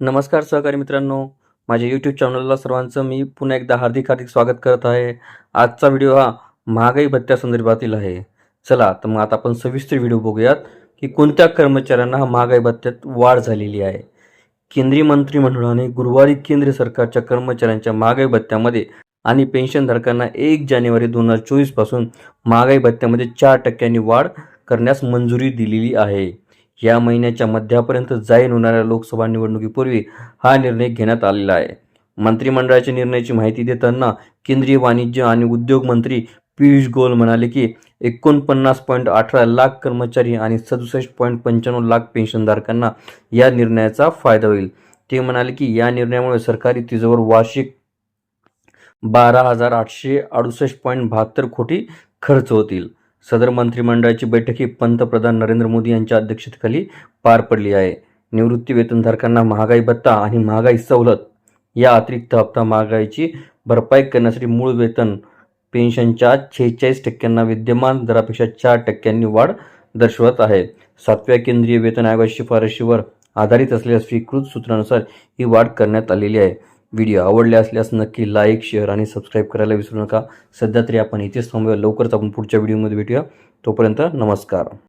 नमस्कार सहकारी मित्रांनो माझ्या यूट्यूब चॅनलला सर्वांचं मी पुन्हा एकदा हार्दिक हार्दिक स्वागत करत आहे. आजचा व्हिडिओ हा महागाई भत्त्या संदर्भातील आहे. चला तर मग आता आपण सविस्तर व्हिडिओ बघूयात की कोणत्या कर्मचाऱ्यांना हा महागाई भत्त्यात वाढ झालेली आहे. केंद्रीय मंत्रिमंडळाने गुरुवारी केंद्र सरकारच्या कर्मचाऱ्यांच्या महागाई भत्त्यामध्ये आणि पेन्शनधारकांना एक जानेवारी दोन हजार चोवीसपासून महागाई भत्त्यामध्ये चार टक्क्यांनी वाढ करण्यास मंजुरी दिलेली आहे. या महिन्याच्या मध्यापर्यंत जाहीर होणाऱ्या लोकसभा निवडणुकीपूर्वी हा निर्णय घेण्यात आलेला आहे. मंत्रिमंडळाच्या निर्णयाची माहिती देताना केंद्रीय वाणिज्य आणि उद्योग मंत्री पियुष गोयल म्हणाले की एकोणपन्नास पॉईंट अठरा लाख कर्मचारी आणि सदुसष्ट पॉईंट पंच्याण्णव लाख पेन्शनधारकांना या निर्णयाचा फायदा होईल. ते म्हणाले की या निर्णयामुळे सरकारी तिजोवर वार्षिक बारा हजार आठशे अडुसष्ट पॉईंट बहात्तर कोटी खर्च होतील. सदर मंत्रिमंडळाची बैठक ही पंतप्रधान नरेंद्र मोदी यांच्या अध्यक्षतेखाली पार पडली आहे. निवृत्ती वेतनधारकांना महागाई भत्ता आणि महागाई सवलत या अतिरिक्त हप्ता महागाईची भरपाई करण्यासाठी मूळ वेतन पेन्शनच्या शेहेचाळीस टक्क्यांना विद्यमान दरापेक्षा चार टक्क्यांनी वाढ दर्शवत आहे. सातव्या केंद्रीय वेतन आयोगाच्या शिफारशीवर आधारित असलेल्या स्वीकृत सूत्रानुसार ही वाढ करण्यात आलेली आहे. व्हिडिओ आवडले असल्यास नक्की लाईक शेअर आणि सबस्क्राईब करायला विसरू नका. सध्या तरी आपण इथेच थांबूया. लवकरच आपण पुढच्या व्हिडिओमध्ये भेटूया. तोपर्यंत नमस्कार.